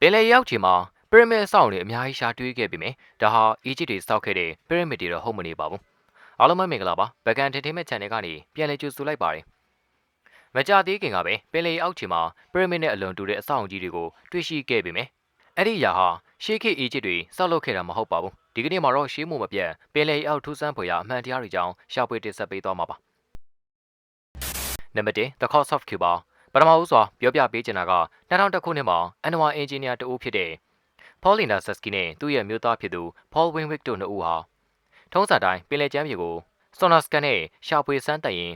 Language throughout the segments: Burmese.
ပင်လယ်ရေအောက်ခြေမှာပရမစ်အဆောက်အုံတွေအများကြီးရှာတွေ့ခဲ့ပြီမယ်ဒါဟာအီဂျစ်တွေစောက်ခဲ့တဲ့ပရမစ်တွေတော့ဟုတ်မနေပါဘူးအားလုံးပဲမင်္ဂလာပါဘကန် Entertainment Channel ကနေပြန်လည်ကြိုဆိုလိုက်ပါတယ်မကြသေးခင်ကပဲပင်လယ်ရေအောက်ခြေမှာပရမစ်နဲ့အလွန်တူတဲ့အဆောက်အုံကြီးတွေကိုတွေ့ရှိခဲ့ပြီမယ်အဲ့ဒီအရာဟာရှေးခေတ်အီဂျစ်တွေစောက်လုပ်ခဲ့တာမဟုတ်ပါဘူးဒီကနေ့မှာတော့ရှေးမှုမပြတ်ပင်လယ်ရေအောက်ထူးဆန်းဖွယ်ရာအမှန်တရားတွေကြောင်းရှာဖွေတင်ဆက်ပေးသွားမှာပါနံပါတ်1 The Cost of Cuba ပထမဦးစွာပြောပြပေးချင်တာက2000ခုနှစ်မှာအန်နဝါအင်ဂျင်နီယာတဦးဖြစ်တဲ့ Paulina Sesky နဲ့သူ့ရဲ့မျိုးသားဖြစ်သူ Paul Winwick တို့နှစ်ဦးဟာထုံးစံတိုင်းပင်လယ်ကျမ်းမြေကို Sonascan နဲ့ရှာဖွေစမ်းသပ်ရင်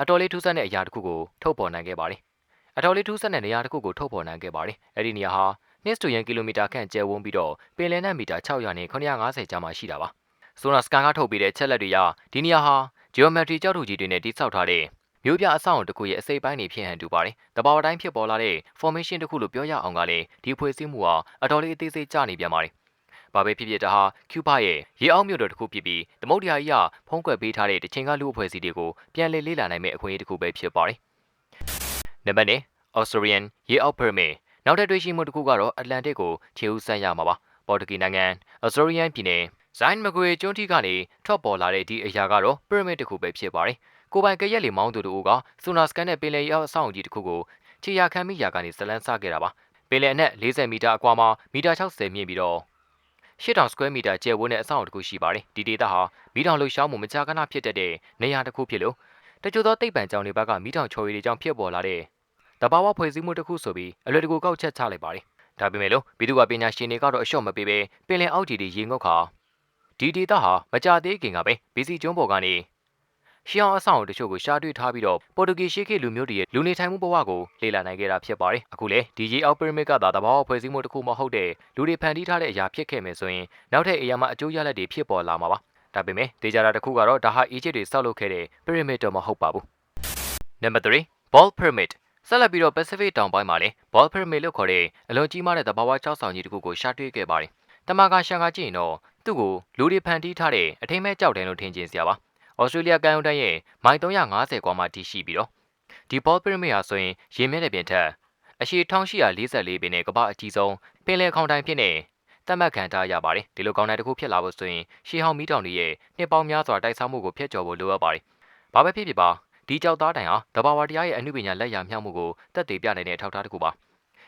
အတော်လေးထူးဆန်းတဲ့အရာတစ်ခုကိုထုတ်ဖော်နိုင်ခဲ့ပါတယ်။အတော်လေးထူးဆန်းတဲ့နေရာတစ်ခုကိုထုတ်ဖော်နိုင်ခဲ့ပါတယ်။အဲ့ဒီနေရာဟာနှစ်စတူရန်ကီလိုမီတာခန့်ကျယ်ဝန်းပြီးတော့ပင်လယ်နက်မီတာ600နဲ့950ကြားမှာရှိတာပါ။ Sonascan ကထုတ်ပေးတဲ့ချက်လက်တွေအရဒီနေရာဟာ geometry ကြောက်ထုကြီးတွေနဲ့တိစောက်ထားတဲ့ မျိုးပြအဆောက်အုံတစ်ခုရဲ့အစိပ်ပိုင်းတွေဖြစ်ဟန်တူပါတယ်။တဘာဝတိုင်းဖြစ်ပေါ်လာတဲ့ formation တစ်ခုလို့ပြောရအောင်ကလည်းဒီဖွဲ့စည်းမှုဟာအတော်လေးအသေးစိတ်ကျနေပြန်ပါတယ်။ဘာပဲဖြစ်ဖြစ်ဒါဟာကျူဘာရဲ့ရေအောက်မြို့တော်တစ်ခုဖြစ်ပြီးသမုဒ္ဒရာကြီးကဖုံးကွယ်ပေးထားတဲ့တချိန်ကလူအဖွဲ့အစည်းတွေကိုပြန်လည်လေ့လာနိုင်မယ့်အခွင့်အရေးတစ်ခုပဲဖြစ်ပါတယ်။နံပါတ်1 Australian ရေအောက် pyramid နောက်ထပ်တွေ့ရှိမှုတစ်ခုကတော့ Atlantic ကိုခြေဦးဆန်းရမှာပါ။ပေါ်တူဂီနိုင်ငံ Australian ပြည်နယ်ဇိုင်းမကွေကျွန်းထိကနေထွက်ပေါ်လာတဲ့ဒီအရာကတော့ pyramid တစ်ခုပဲဖြစ်ပါတယ်။ ကိုပိုင်ကရက်လီမောင်းသူတို့ကဆူနာစကန်နဲ့ပင်လယ်ရောက်အဆောင်အကြီးတစ်ခုကိုခြေရခံမိရာကနေဇလန်းဆခဲ့တာပါပင်လယ်အနက်40မီတာအကွာမှာမီတာ60မြင့်ပြီးတော့8000 square meter ကျယ်ဝန်းတဲ့အဆောက်အအုံတစ်ခုရှိပါတယ်ဒီဒေသဟာမီးတောင်လှုပ်ရှားမှုမကြာခဏဖြစ်တတ်တဲ့နေရာတစ်ခုဖြစ်လို့တချို့သောတိတ်ပံကြောင်တွေဘက်ကမီးတောင်ချော်ရည်တွေကြောင့်ဖြစ်ပေါ်လာတဲ့တဘာဝဖွဲ့စည်းမှုတစ်ခုဆိုပြီးအလွယ်တကူကောက်ချက်ချလိုက်ပါတယ်ဒါပေမဲ့လို့ပြည်သူ့ကပညာရှင်တွေကတော့အလျှော့မပေးဘဲပင်လယ်အောက်ကြီးတွေရေငုပ်ခါဒီဒေသဟာမကြသေးခင်ကပဲဘီစီကျွန်းပေါ်ကနေ ရှီအောင်အဆောင်တချို့ကိုရှာတွေ့ထားပြီးတော့ပေါ်တူဂီရှေးခေတ်လူမျိုးတွေရဲ့လူနေထိုင်မှုဘဝကိုလေ့လာနိုင်ခဲ့တာဖြစ်ပါတယ်။အခုလေဒီရေအောက်ပရမစ်ကသာတဘာဝဖွဲ့စည်းမှုတစ်ခုမဟုတ်တဲ့လူတွေဖန်တီးထားတဲ့အရာဖြစ်ခဲ့မယ်ဆိုရင်နောက်ထပ်အရာမှအကျိုးရလဒ်တွေဖြစ်ပေါ်လာမှာပါ။ဒါပေမဲ့ဒေကြတာတစ်ခုကတော့ဒါဟာအီဂျစ်တွေဆောက်လုပ်ခဲ့တဲ့ပရမစ်တော့မဟုတ်ပါဘူး။ Number 3 Ball Pyramid ဆက်လက်ပြီးတော့ Pacific တောင်ပိုင်းမှာလည်း Ball Pyramid လို့ခေါ်တဲ့အလွန်ကြီးမားတဲ့တဘာဝကြောက်ဆောင်ကြီးတစ်ခုကိုရှာတွေ့ခဲ့ပါတယ်။တမကရှန်ကကြည့်ရင်တော့သူ့ကိုလူတွေဖန်တီးထားတဲ့အထိမ့်မဲ့ကြောက်တယ်လို့ထင်ကျင်စရာပါ။ ဩစတြေးလျကမ်းရိုးတန်းရဲ့မိုင်350ကွာမှတည်ရှိပြီးတော့ဒီဘောပရမစ်ဟာဆိုရင်ရေမြင့်တဲ့ပြင်ထက်အရှည်1844ပင်နဲ့ကမ္ဘာအကြီးဆုံးပင်လယ်ခေါင်တိုင်ဖြစ်နေတတ်မှတ်ခံထားရပါတယ်ဒီလိုကောင်းတိုင်တစ်ခုဖြစ်လာဖို့ဆိုရင်ရှေးဟောင်းမီးတောင်တွေရဲ့နှစ်ပေါင်းများစွာတိုက်စားမှုကိုဖျက်ကျော်ဖို့လိုအပ်ပါတယ်ဘာပဲဖြစ်ဖြစ်ပါဒီကြောက်သားတိုင်ဟာတဘာဝတရားရဲ့အမှုပညာလက်ရာမြောက်မှုကိုတက်တည်ပြနိုင်တဲ့အထောက်အထားတစ်ခုပါ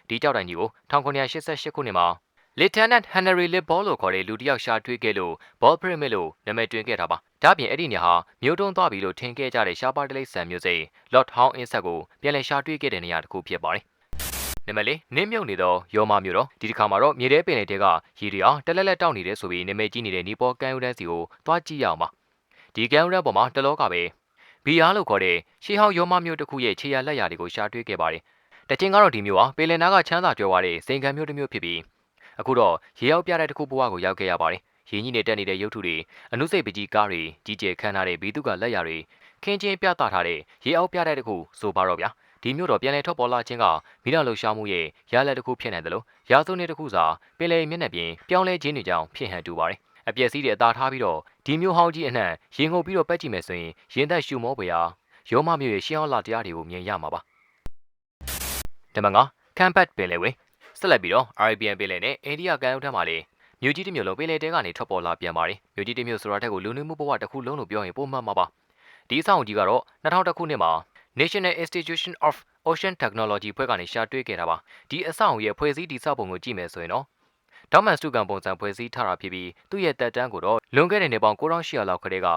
ဒီကြောက်တိုင်ကြီးကို1988ခုနှစ်မှာ Lieutenant Henry Libball လို့ခေါ်တဲ့လူတစ်ယောက်ရှာတွေ့ခဲ့လို့ Ball Pyramid လို့နာမည်တွင်ခဲ့တာပါ။ဒါ့အပြင်အဲ့ဒီနေရာဟာမြို့တုံးသွားပြီလို့ထင်ခဲ့ကြတဲ့ရှားပါတလိပ်ဆန်မျိုးစိတ် Lord Hound Insect ကိုပြန်လည်ရှာတွေ့ခဲ့တဲ့နေရာတစ်ခုဖြစ်ပါတယ်။နံပါတ်၄နင်းမြုပ်နေသောယောမမျိုးတော့ဒီတစ်ခါမှာတော့မြေထဲပင်လယ်တဲကရေတွေအောင်တက်လက်လက်တောက်နေတယ်ဆိုပြီးနာမည်ကြီးနေတဲ့နီပေါ်ကန်ယူရန်စီကိုသွားကြည့်ရအောင်ပါ။ဒီကန်ယူရန်ပေါ်မှာတလောကပဲဘီယာလို့ခေါ်တဲ့ရှေးဟောင်းယောမမျိုးတစ်ခုရဲ့ခြေရလက်ရာတွေကိုရှာတွေ့ခဲ့ပါတယ်။တချင်းကတော့ဒီမျိုးဟာပင်လယ်နားကချမ်းသာကြွယ်ဝတဲ့စိန်ခံမျိုးတစ်မျိုးဖြစ်ပြီး အခုတော့ရေရောက်ပြတဲ့တစ်ခုဘဝကိုရောက်ခဲ့ရပါတယ်ရင်းကြီးနေတက်နေတဲ့ရုပ်ထုတွေအနုစိတ်ပကြီးကားတွေကြီးကျယ်ခမ်းထားတဲ့ဘီသူကလက်ရာတွေခင်းချင်းပြသထားတဲ့ရေအောက်ပြတဲ့တစ်ခုဆိုပါတော့ဗျာဒီမျိုးတော့ပြန်လည်ထွက်ပေါ်လာခြင်းကမိတော်လှူရှားမှုရဲ့ရလက်တစ်ခုဖြစ်နိုင်တယ်လို့ရာစုနှစ်တစ်ခုစာပင်လယ်မျက်နှာပြင်ပြောင်းလဲခြင်းတွေကြောင့်ဖြစ်ဟန်တူပါတယ်အပျက်စီးတွေအသာထားပြီးတော့ဒီမျိုးဟောင်းကြီးအနှံ့ရင်ငုပ်ပြီးတော့ပက်ကြည့်မယ်ဆိုရင်ရင်သက်ရှူမောပွေရာရောမမျိုးရဲ့ရှင်းအောင်လာတရားတွေကိုမြင်ရမှာပါနံပါတ်5ကန်ဘတ်ပင်လယ်ဝေး ဆက်လက်ပြီးတော့ Arabian ပင်လယ်နဲ့အိန္ဒိယကမ်းရိုးတန်းမှာလည်းမြို့ကြီးတစ်မြို့လုံးပင်လယ်တဲကနေထွက်ပေါ်လာပြန်ပါတယ်မြို့ကြီးတစ်မြို့ဆိုတာတက်ကိုလူနေမှုဘဝတစ်ခုလုံးလို့ပြောရင်ပုံမှန်မှာပါဒီအဆောင်ကြီးကတော့2000ခုနှစ်မှာ National Institution of Ocean Technology ဖွဲ့ကနေရှာတွေ့ခဲ့တာပါဒီအဆောင်ရဲ့ဖွဲ့စည်းတည်ဆောက်ပုံကိုကြည့်မယ်ဆိုရင်တော့ဒေါမန်စတုကန်ပုံစံဖွဲ့စည်းထားတာဖြစ်ပြီးသူ့ရဲ့တက်တန်းကိုတော့လွန်ခဲ့တဲ့နှစ်ပေါင်း9800လောက်ခရဲက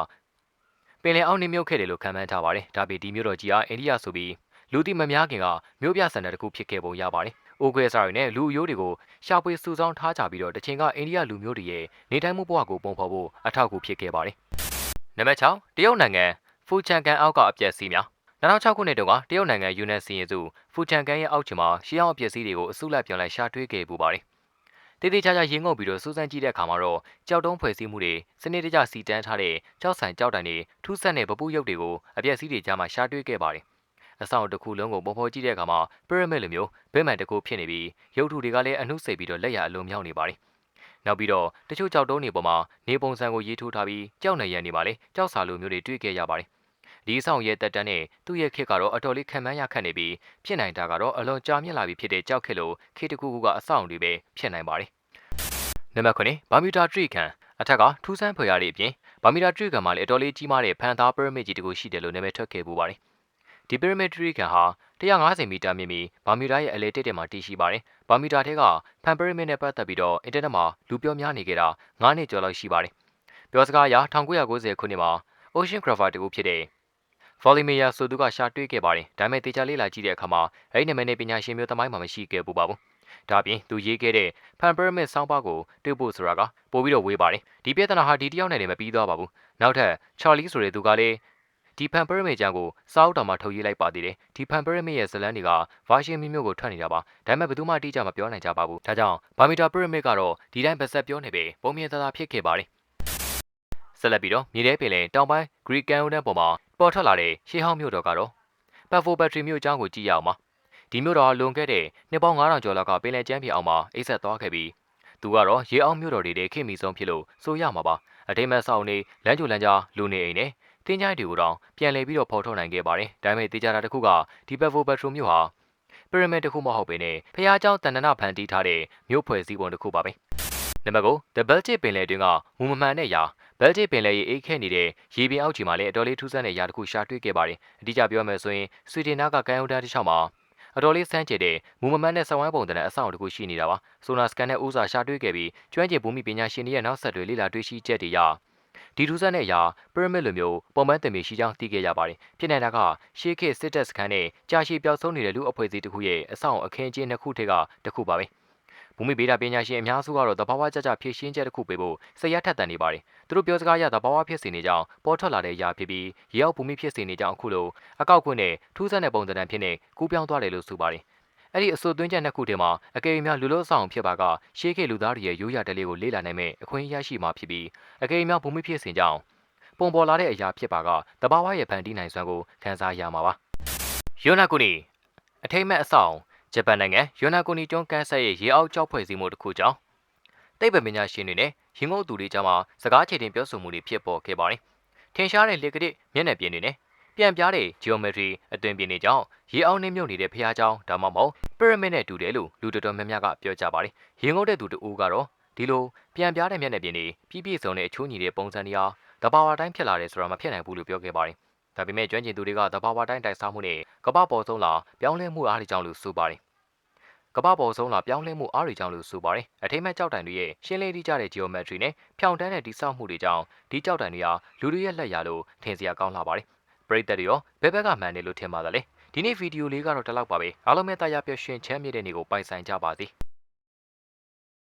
ပင်လယ်အောက်နေမြုပ်ခဲ့တယ်လို့ခန့်မှန်းထားပါတယ်ဒါပေဒီမြို့တော်ကြီးအားအိန္ဒိယဆိုပြီးလူသိမများခင်ကမြို့ပြစံတဲ့တစ်ခုဖြစ်ခဲ့ပုံရပါတယ် အိုကွဲစာတွေနဲ့လူအယိုးတွေကိုရှာဖွေစုဆောင်းထားကြပြီးတော့တချိန်ကအိန္ဒိယလူမျိုးတွေရဲ့နေထိုင်မှုဘဝကိုပုံဖော်ဖို့အထောက်အကူဖြစ်ခဲ့ပါတယ်။နံပါတ်6တရုတ်နိုင်ငံဖူချန်ကန်အောက်ကအပျက်စီးများ2006ခုနှစ်တုန်းကတရုတ်နိုင်ငံယူနန်စီရင်စုဖူချန်ကန်ရဲ့အောက်ခြေမှာရှေးအောင်အပျက်စီးတွေကိုအစုလိုက်ပြောင်းလိုက်ရှာတွေ့ခဲ့ပူပါတယ်။တေးသေးချာချာရင်းငုပ်ပြီးတော့စူးစမ်းကြည့်တဲ့အခါမှာတော့ကြောက်တုံးဖွဲ့စည်းမှုတွေစနစ်တကျစီတန်းထားတဲ့ကြောက်ဆန်ကြောက်တိုင်တွေထူးဆန်းတဲ့ပပူရုပ်တွေကိုအပျက်စီးတွေကြားမှာရှာတွေ့ခဲ့ပါတယ်။ အဆောင်တစ်ခုလုံးကိုပုံဖော်ကြည့်တဲ့အခါမှာပရမစ်လိုမျိုးဘဲမှန်တစ်ခုဖြစ်နေပြီးရုပ်ထုတွေကလည်းအနှုတ်စိတ်ပြီးတော့လက်ရအလုံးမြောက်နေပါတယ်။နောက်ပြီးတော့တချို့ကြောက်တုံးတွေပေါ်မှာနေပုံစံကိုရေးထိုးထားပြီးကြောက်နေရန်နေပါလေကြောက်စာလိုမျိုးတွေတွေ့ခဲ့ရပါတယ်။ဒီအဆောင်ရဲ့တက်တန်းနဲ့သူ့ရဲ့ခေတ်ကတော့အတော်လေးခံမှန်းရခက်နေပြီးဖြစ်နိုင်တာကတော့အလွန်ကြာမြင့်လာပြီဖြစ်တဲ့ကြောက်ခေတ်လိုခေတ်တစ်ခုခုကအဆောင်တွေပဲဖြစ်နိုင်ပါတယ်နံပါတ်9ဘာမီတာထရီခံအထက်ကထူးဆန်းဖွယ်ရတဲ့အပြင်ဘာမီတာထရီခံမှာလည်းအတော်လေးကြီးမားတဲ့ဖန်သားပရမစ်ကြီးတစ်ခုရှိတယ်လို့နာမည်ထွက်ခဲ့ပူပါတယ် ဒီ pyramid tree ခံဟာ150မီတာမြင့်ပြီးဘာမီတာရဲ့အလဲတက်တက်မှာတည်ရှိပါတယ်။ဘာမီတာထဲကဖန် pyramid နဲ့ပတ်သက်ပြီးတော့အင်တာနက်မှာလူပြောများနေကြတာ9နှစ်ကျော်လောက်ရှိပါတယ်။ပြောစကားအရ1990ခုနှစ်မှာ Ocean Grapher တကူဖြစ်တဲ့ Volymeyer ဆိုသူကရှာတွေ့ခဲ့ပါတယ်။ဒါပေမဲ့တေချာလေးလာကြည့်တဲ့အခါမှာအဲ့ဒီနာမည်နဲ့ပညာရှင်မျိုးသမိုင်းမှာမရှိခဲ့ဘူးပါဘူး။ဒါပြင်သူရေးခဲ့တဲ့ Fan Pyramid ဆောင်းပါးကိုတွေ့ဖို့ဆိုတာကပို့ပြီးတော့ဝေးပါတယ်။ဒီပြဿနာဟာဒီတယောက်နဲ့လည်းမပြီးသွားပါဘူး။နောက်ထပ် Charlie ဆိုတဲ့သူကလည်း ဒီဖန်ပရမစ်ကျန်ကိုစာအုပ်တော်မှာထုတ်ရေးလိုက်ပါသေးတယ်ဒီဖန်ပရမစ်ရဲ့ဇလန်းတွေကဗာရှင်မျိုးမျိုးကိုထွက်နေတာပါဒါပေမဲ့ဘယ်သူမှအတိအကျမပြောနိုင်ကြပါဘူးဒါကြောင့်ဗာမီတာပရမစ်ကတော့ဒီတိုင်းပါဆက်ပြောနေပေပုံမြင်သာသာဖြစ်ခဲ့ပါတယ်ဆက်လက်ပြီးတော့မြေထဲပင်လယ်တောင်ပိုင်းဂရီကန်ဦးတန်းပေါ်မှာပေါ်ထွက်လာတဲ့ရှေးဟောင်းမြို့တော်ကတော့ပတ်ဖိုဘက်ထရီမြို့အကြောင်းကိုကြည့်ရအောင်ပါဒီမြို့တော်လွန်ခဲ့တဲ့နှစ်ပေါင်း9000ကျော်လောက်ကပင်လယ်ကျမ်းပြေအောင်မှာအိတ်ဆက်သွားခဲ့ပြီးသူကတော့ရေအောင်မြို့တော်တွေတဲ့ခင်မီဆုံးဖြစ်လို့ဆိုရမှာပါအထိမ့်မဲ့ဆောင်နေလမ်းကြိုလမ်းကြားလူနေအိမ်နဲ့ တင်းကြိုက်တွေကိုတော့ပြန်လည်ပြီးတော့ဖော်ထုတ်နိုင်ခဲ့ပါတယ်။ဒါပေမဲ့တေချာတာတစ်ခုကဒီဘက်ဖိုဘက်ထရိုမြို့ဟာပရမစ်တစ်ခုမဟုတ်ပေနဲ့ဖះเจ้าတန်တနဖန်တီးထားတဲ့မြို့ဖွဲ့စည်းပုံတစ်ခုပါပဲ။နံပါတ်9 The Baltic ပင်လယ်တွင်းကမူမမှန်တဲ့ရာ Baltic ပင်လယ်ရေအိတ်ခဲနေတဲ့ရေပြင်အောက်ခြေမှာလည်းအတော်လေးထူးဆန်းတဲ့ရာတစ်ခုရှာတွေ့ခဲ့ပါတယ်။အတိအကျပြောမယ်ဆိုရင်ဆွီဒင်နာကကမ်းရိုးတန်းတစ်လျှောက်မှာအတော်လေးစမ်းကြတဲ့မူမမှန်တဲ့စဝိုင်းပုံတဲ့အဆောက်အအုံတစ်ခုရှိနေတာပါ။ဆိုနာစကန်နဲ့ဥစာရှာတွေ့ခဲ့ပြီးကျွမ်းကျင်ဘူမိပညာရှင်တွေရဲ့နောက်ဆက်တွဲလေ့လာတွေ့ရှိချက်တွေအရ ဒီထူးဆန်းတဲ့အရာပရမစ်လိုမျိုးပုံမှန်တင်မျိုးရှိကြောင်းသိခဲ့ရပါတယ်။ဖြစ်နေတာကရှေးခေတ်စစ်တပ်စခန်းနဲ့ကြာရှည်ပျောက်ဆုံးနေတဲ့လူအဖွဲ့အစည်းတစ်ခုရဲ့အဆောင်အခင်းကျင်းတစ်ခုထက်ကတစ်ခုပါပဲ။ဘူမိဗေဒပညာရှင်အများစုကတော့သဘာဝကြကြဖြည့်ရှင်းချက်တစ်ခုပေးဖို့စိတ်ရထက်သန်နေပါတယ်။သူတို့ပြောစကားအရသဘာဝဖြစ်စီနေကြောင်းပေါ်ထွက်လာတဲ့အရာဖြစ်ပြီးရေအောက်ဘူမိဖြစ်စီနေကြောင်းအခုလိုအကောက်ခွင့်နဲ့ထူးဆန်းတဲ့ပုံစံဖြစ်နေကူးပြောင်းသွားတယ်လို့ဆိုပါတယ်။ အဲ့ဒီအဆိုသွင်းချက်နှစ်ခုတည်းမှာအကယ်၍များလူလို့ဆောင်ဖြစ်ပါကရှေးခေတ်လူသားတွေရဲ့ရိုးရာတလေးကိုလေ့လာနိုင်မဲ့အခွင့်အရေးရှိမှာဖြစ်ပြီးအကယ်၍များဘုံမဖြစ်စဉ်ကြောင့်ပုံပေါ်လာတဲ့အရာဖြစ်ပါကတဘာဝရဲ့ဖန်တီးနိုင်စွမ်းကိုခန်းစားရမှာပါယွန်းနာကူနီအထိမ့်မဲ့အဆောင်ဂျပန်နိုင်ငံယွန်းနာကူနီကျွန်းကန်းဆက်ရဲ့ရေအောက်ကြောက်ဖွဲ့စည်းမှုတစ်ခုကြောင့်တိတ်ပပညာရှင်တွေနဲ့ရင်ငုတ်သူတွေကြားမှာစကားခြေတင်ပြောဆိုမှုတွေဖြစ်ပေါ်ခဲ့ပါတယ်ထင်ရှားတဲ့လေကတိမျက်နှာပြင်တွေနဲ့ ပြန်ပြားတဲ့ geometry အသွင်ပြင်တွေကြောင့်ရေအောင်နှင်းမြုပ်နေတဲ့ဖျားကြောင်းဒါမှမဟုတ် pyramid နဲ့တူတယ်လို့လူတော်တော်များများကပြောကြပါတယ်။ရေငုပ်တဲ့သူတူကတော့ဒီလိုပြန်ပြားတဲ့မျက်နှာပြင်တွေပြည့်ပြည့်စုံတဲ့အချိုးညီတဲ့ပုံစံတွေဟာတဘာဝတိုင်းဖြစ်လာတယ်ဆိုတာမဖြစ်နိုင်ဘူးလို့ပြောခဲ့ပါတယ်။ဒါပေမဲ့ကျွမ်းကျင်သူတွေကတဘာဝတိုင်းတိုက်စားမှုနဲ့ကပ္ပပေါ်ဆုံးလာပြောင်းလဲမှုအားတွေကြောင့်လို့ဆိုပါတယ်။ကပ္ပပေါ်ဆုံးလာပြောင်းလဲမှုအားတွေကြောင့်လို့ဆိုပါတယ်။အထိမ့်မဲ့ကြောက်တိုင်တွေရဲ့ရှင်းလင်းတိကျတဲ့ geometry နဲ့ဖြောင်တန်းတဲ့တိစောက်မှုတွေကြောင့်ဒီကြောက်တိုင်တွေဟာလူတွေရဲ့လက်ရလို့ထင်စရာကောင်းလာပါတယ် ပရိသတ်တွေရောဘယ်ဘက်ကမှန်တယ်လို့ထင်ပါသလဲဒီနေ့ဗီဒီယိုလေးကတော့ဒီလောက်ပါပဲအားလုံးပဲတာယာပျော်ရွှင်ချမ်းမြေ့တဲ့နေ့ကိုပိုင်ဆိုင်ကြပါစေ။